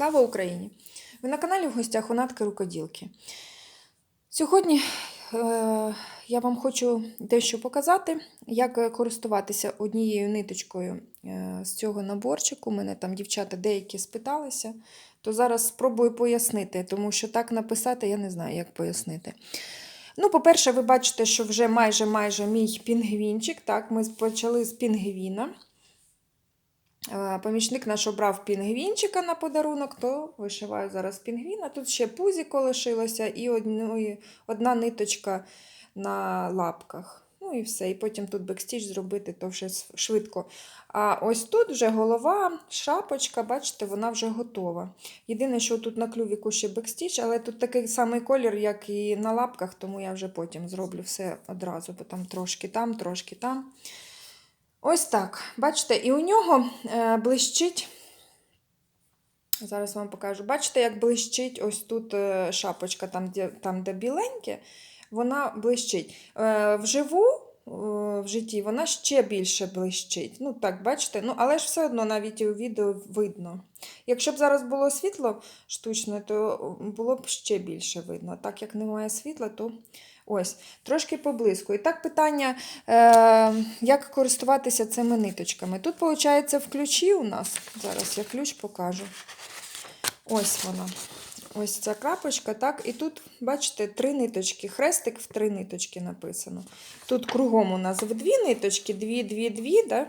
Слава Україні! Ви на каналі в гостях у Натки Рукоділки. Сьогодні е, я вам хочу дещо показати, як користуватися однією ниточкою е, з цього наборчику. У мене там дівчата деякі спиталися, то зараз спробую пояснити, тому що так написати я не знаю, як пояснити. Ну, по-перше, ви бачите, що вже майже майже мій пінгвінчик. Так, ми почали з пінгвіна. Е, Помічник наш обрав пінгвінчика на подарунок, то вишиваю зараз пінгвіна. Тут ще пузіко лишилося і одної, одна ниточка на лапках. Ну і все. І потім тут бекстіч зробити, то вже швидко. А ось тут вже голова, шапочка, бачите, вона вже готова. Єдине, що тут на клювіку ще бекстіч, але тут такий самий колір, як і на лапках, тому я вже потім зроблю все одразу, бо там трошки там, трошки там. Ось так. Бачите, і у нього е, блищить. Зараз вам покажу. Бачите, як блищить ось тут е, шапочка, там, де, там, де біленьке, вона блищить. Е, вживу, в житті, вона ще більше блищить. Ну, так, бачите, ну, але ж все одно навіть у відео видно. Якщо б зараз було світло штучне, то було б ще більше видно. Так як немає світла, то ось, трошки поблизько. І так питання, е, як користуватися цими ниточками. Тут, виходить, в ключі у нас, зараз я ключ покажу. Ось вона. Ось ця крапочка, так, і тут, бачите, три ниточки, хрестик в три ниточки написано. Тут кругом у нас в дві ниточки, дві, дві, дві, да?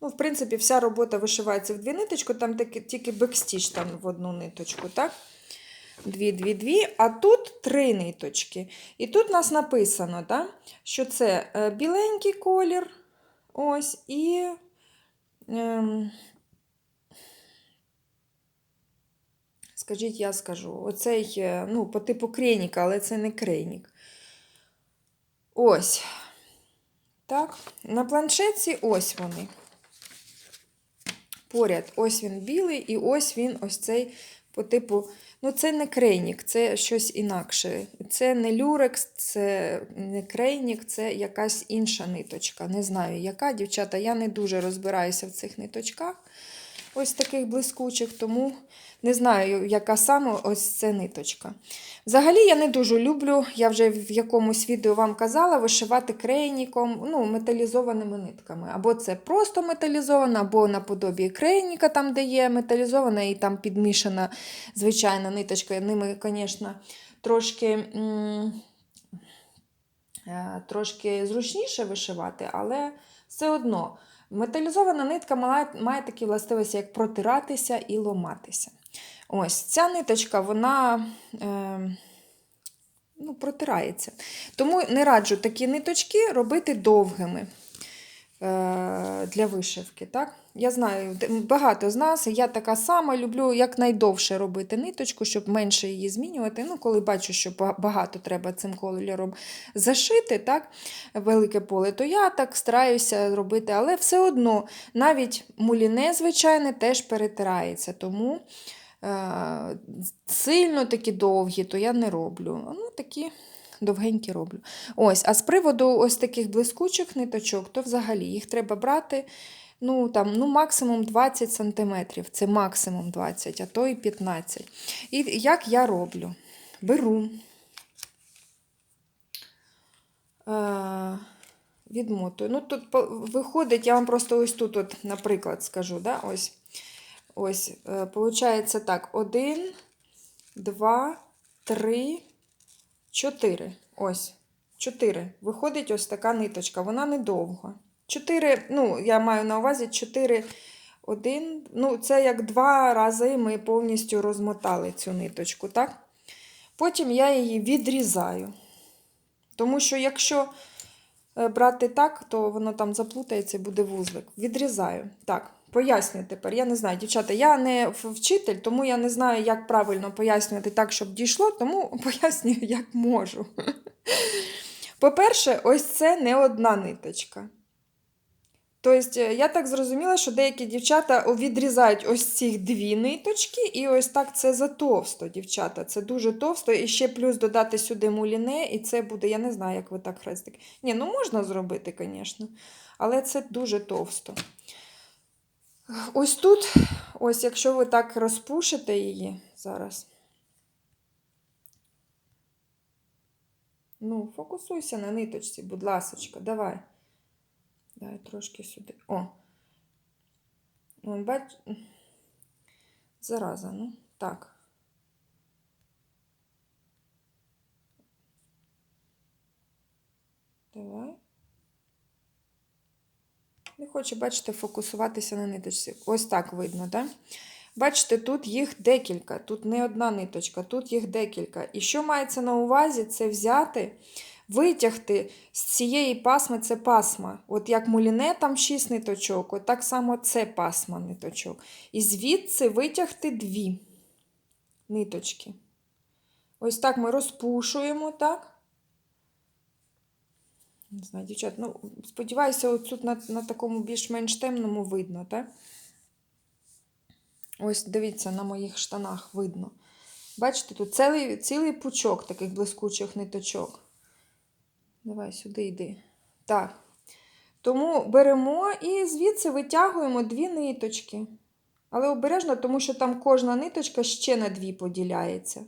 Ну, в принципі, вся робота вишивається в дві ниточки, там тільки бекстіч там в одну ниточку, так? Дві, дві, дві, а тут три ниточки. І тут у нас написано, да, що це е, біленький колір, ось, і. Ем, Скажіть, я скажу. Оцей, е, ну, по типу крейніка, але це не крейнік. Ось. Так. На планшетці ось вони. Поряд, ось він білий, і ось він ось цей по типу. Ну, це не крейнік, це щось інакше. Це не люрекс, це не крейнік, це якась інша ниточка. Не знаю, яка, дівчата, я не дуже розбираюся в цих ниточках. Ось таких блискучих, тому не знаю, яка саме ось ця ниточка. Взагалі, я не дуже люблю, я вже в якомусь відео вам казала, вишивати крейніком, ну, металізованими нитками. Або це просто металізована, або наподобі крейніка, там, де є металізована і там підмішана звичайна ниточка. Ними, звісно, трошки. М Трошки зручніше вишивати, але все одно металізована нитка має, такі властивості, як протиратися і ломатися. Ось ця ниточка, вона е, ну, протирається. Тому не раджу такі ниточки робити довгими для вишивки. Так? Я знаю, багато з нас, я така сама люблю якнайдовше робити ниточку, щоб менше її змінювати. Ну, Коли бачу, що багато треба цим кольором зашити, так, велике поле, то я так стараюся робити, але все одно навіть муліне, звичайне, теж перетирається. Тому е, сильно такі довгі, то я не роблю. Ну, такі довгенькі роблю. Ось, А з приводу ось таких блискучих ниточок, то взагалі їх треба брати ну, там, ну, максимум 20 см. Це максимум 20, а то і 15. І як я роблю? Беру. Е, Відмотую. Ну, тут виходить, я вам просто ось тут, от, наприклад, скажу, да, ось. Ось, е, получається так: один, два, три, чотири. Ось, чотири. Виходить ось така ниточка, вона недовга. Чотири, ну, я маю на увазі 4, 1. Ну, це як два рази ми повністю розмотали цю ниточку, так? Потім я її відрізаю. Тому що, якщо е, брати так, то воно там заплутається і буде вузлик. Відрізаю. Так. Пояснюю тепер. Я не знаю, дівчата, я не вчитель, тому я не знаю, як правильно пояснювати так, щоб дійшло, тому пояснюю, як можу. По-перше, ось це не одна ниточка. Тобто, я так зрозуміла, що деякі дівчата відрізають ось ці дві ниточки, і ось так це затовсто, дівчата. Це дуже товсто. І ще плюс додати сюди муліне, і це буде, я не знаю, як ви так хрестик. Ні, ну можна зробити, звісно, але це дуже товсто. Ось тут, ось якщо ви так розпушите її зараз. Ну, фокусуйся на ниточці, будь ласочка, давай. Дай трошки сюди. О. Бач. Зараза, ну, так. Давай. Не хочу, бачите, фокусуватися на ниточці. Ось так видно, так? Бачите, тут їх декілька, тут не одна ниточка, тут їх декілька. І що мається на увазі, це взяти, витягти з цієї пасми це пасма. От як муліне там 6 ниточок, от так само це пасма ниточок. І звідси витягти дві ниточки. Ось так ми розпушуємо, так? Не знаю, дівчат, ну, сподіваюся, от тут на, на такому більш-менш темному видно, так? Ось дивіться, на моїх штанах видно. Бачите, тут цілий, цілий пучок таких блискучих ниточок. Давай сюди йди. Так. Тому беремо і звідси витягуємо дві ниточки. Але обережно, тому що там кожна ниточка ще на дві поділяється.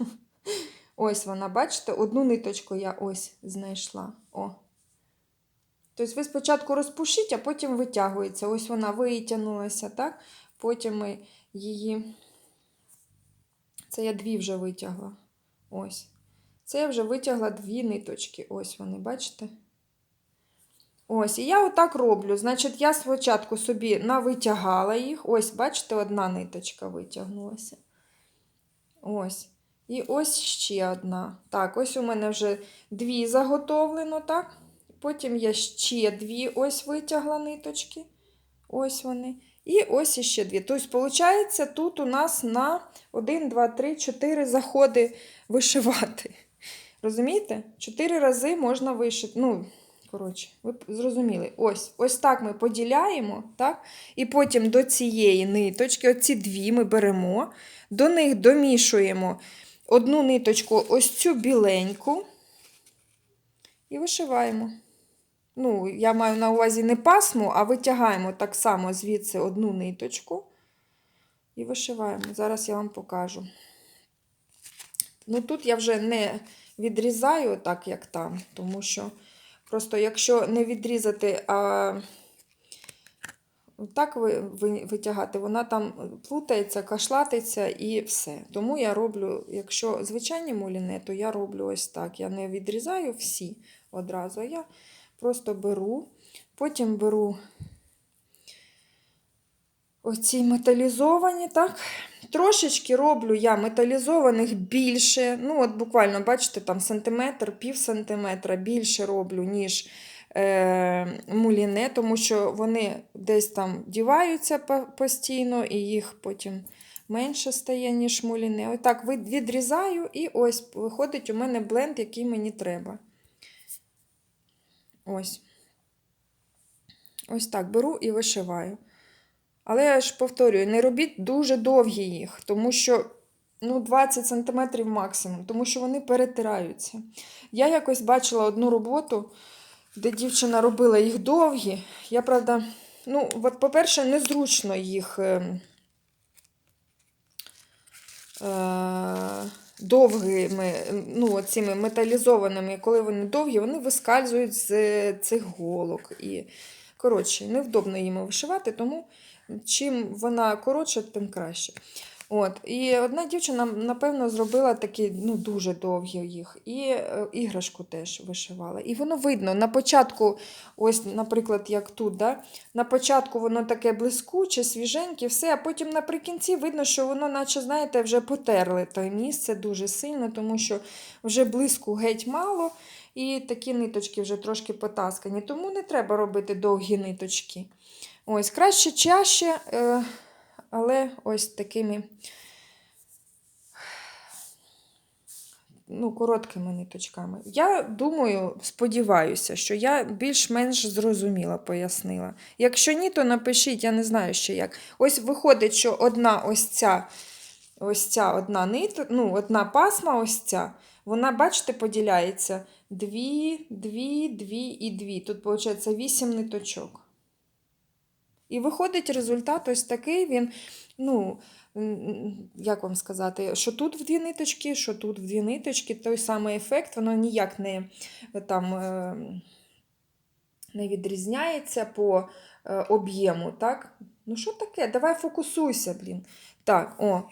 Ось вона, бачите, одну ниточку я ось знайшла. О. Тобто ви спочатку розпушіть, а потім витягується. Ось вона витягнулася, так? Потім ми її. Це я дві вже витягла. Ось. Це я вже витягла дві ниточки. Ось вони, бачите? Ось, і я отак роблю. Значить, я спочатку собі навитягала їх. Ось, бачите, одна ниточка витягнулася. Ось. І ось ще одна. Так, ось у мене вже дві заготовлено, так? Потім я ще дві ось витягла ниточки. Ось вони. І ось іще дві. Тобто, виходить, тут у нас на 1, 2, 3, 4 заходи вишивати. Розумієте? Чотири рази можна вишити. Ну, коротше, ви зрозуміли. Ось ось так ми поділяємо, так? І потім до цієї ниточки, оці дві ми беремо, до них домішуємо одну ниточку, ось цю біленьку, і вишиваємо. Ну, я маю на увазі не пасму, а витягаємо так само звідси одну ниточку і вишиваємо. Зараз я вам покажу. Ну, тут я вже не відрізаю так, як там, тому що просто якщо не відрізати, а так витягати, вона там плутається, кашлатиться і все. Тому я роблю, якщо звичайні муліни, то я роблю ось так. Я не відрізаю всі одразу, а я просто беру, потім беру оці металізовані, так? Трошечки роблю я металізованих більше. Ну, от буквально, бачите, там сантиметр, пів сантиметра більше роблю, ніж е, муліне, тому що вони десь там діваються постійно, і їх потім менше стає, ніж муліне. Отак відрізаю, і ось виходить у мене бленд, який мені треба. Ось. Ось так беру і вишиваю. Але я ж повторюю, не робіть дуже довгі їх, тому що ну, 20 см максимум, тому що вони перетираються. Я якось бачила одну роботу, де дівчина робила їх довгі. Я, правда, ну, от, по-перше, незручно їх. Е, е, довгими, ну, цими металізованими, коли вони довгі, вони вискальзують з цих голок. І, коротше, невдобно їм вишивати, тому чим вона коротша, тим краще. От. І одна дівчина, напевно, зробила такі ну, дуже довгі їх. І е, іграшку теж вишивала. І воно видно. На початку, ось, наприклад, як тут, да? на початку воно таке блискуче, свіженьке, все, а потім наприкінці видно, що воно, наче, знаєте, вже потерли те місце дуже сильно, тому що вже блиску геть мало. І такі ниточки вже трошки потаскані. Тому не треба робити довгі ниточки. Ось, краще чаще. Е але ось такими ну, короткими ниточками. Я думаю, сподіваюся, що я більш-менш зрозуміла, пояснила. Якщо ні, то напишіть, я не знаю ще як. Ось виходить, що одна ось ця ось ця одна нит, ну, одна пасма, ось ця, вона, бачите, поділяється дві, дві, дві і дві. Тут, виходить, вісім ниточок. І виходить результат ось такий. Він, ну, як вам сказати, що тут в дві ниточки, що тут в дві ниточки, той самий ефект, воно ніяк не е, там. е, не відрізняється по е, об'єму, так? Ну, що таке? Давай фокусуйся, блін. Так, о.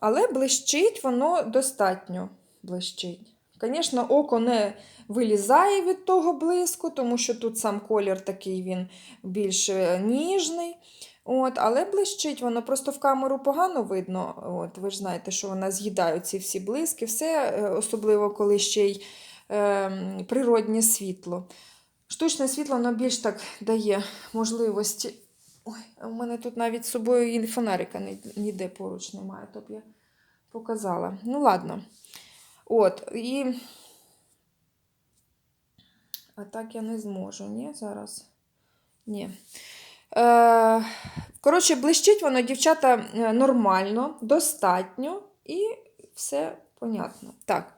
Але блищить воно достатньо блищить. Звісно, око не вилізає від того блиску, тому що тут сам колір такий він більш е, ніжний. От, але блищить воно просто в камеру погано видно. От, ви ж знаєте, що вона з'їдає ці всі блиски, все, е, особливо коли ще й е, природнє світло. Штучне світло воно більш так дає можливості. Ой, у мене тут навіть з собою і фонарика ніде поруч немає, то б я показала. Ну, ладно. От, і. А так я не зможу, ні, зараз. Ні. Е, коротше, блищить воно, дівчата, е, нормально, достатньо і все понятно. Так.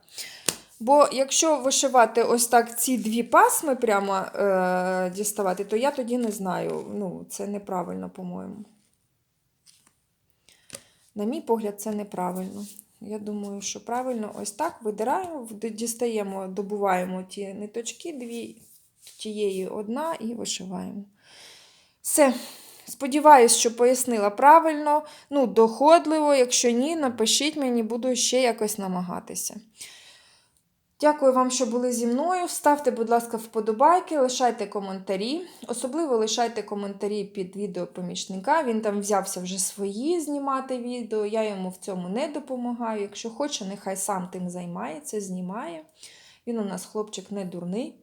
Бо якщо вишивати ось так ці дві пасми прямо е, діставати, то я тоді не знаю. Ну, це неправильно, по-моєму. На мій погляд, це неправильно. Я думаю, що правильно ось так видираємо, дістаємо, добуваємо ті ниточки, дві, тієї одна і вишиваємо. Все. Сподіваюсь, що пояснила правильно, ну, доходливо. Якщо ні, напишіть мені, буду ще якось намагатися. Дякую вам, що були зі мною. Ставте, будь ласка, вподобайки, лишайте коментарі. Особливо лишайте коментарі під відео помічника. Він там взявся вже свої знімати відео. Я йому в цьому не допомагаю. Якщо хоче, нехай сам тим займається, знімає. Він у нас хлопчик не дурний.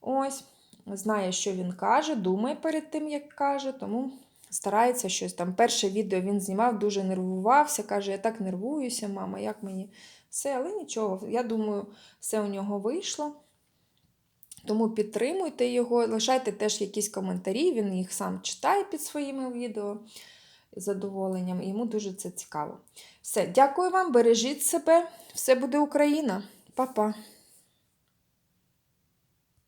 Ось, знає, що він каже, думає перед тим, як каже, тому старається щось там. Перше відео він знімав, дуже нервувався. Каже, я так нервуюся, мама, як мені все, але нічого. Я думаю, все у нього вийшло. Тому підтримуйте його, лишайте теж якісь коментарі, він їх сам читає під своїми відео з задоволенням, йому дуже це цікаво. Все, дякую вам, бережіть себе, все буде Україна. Па-па.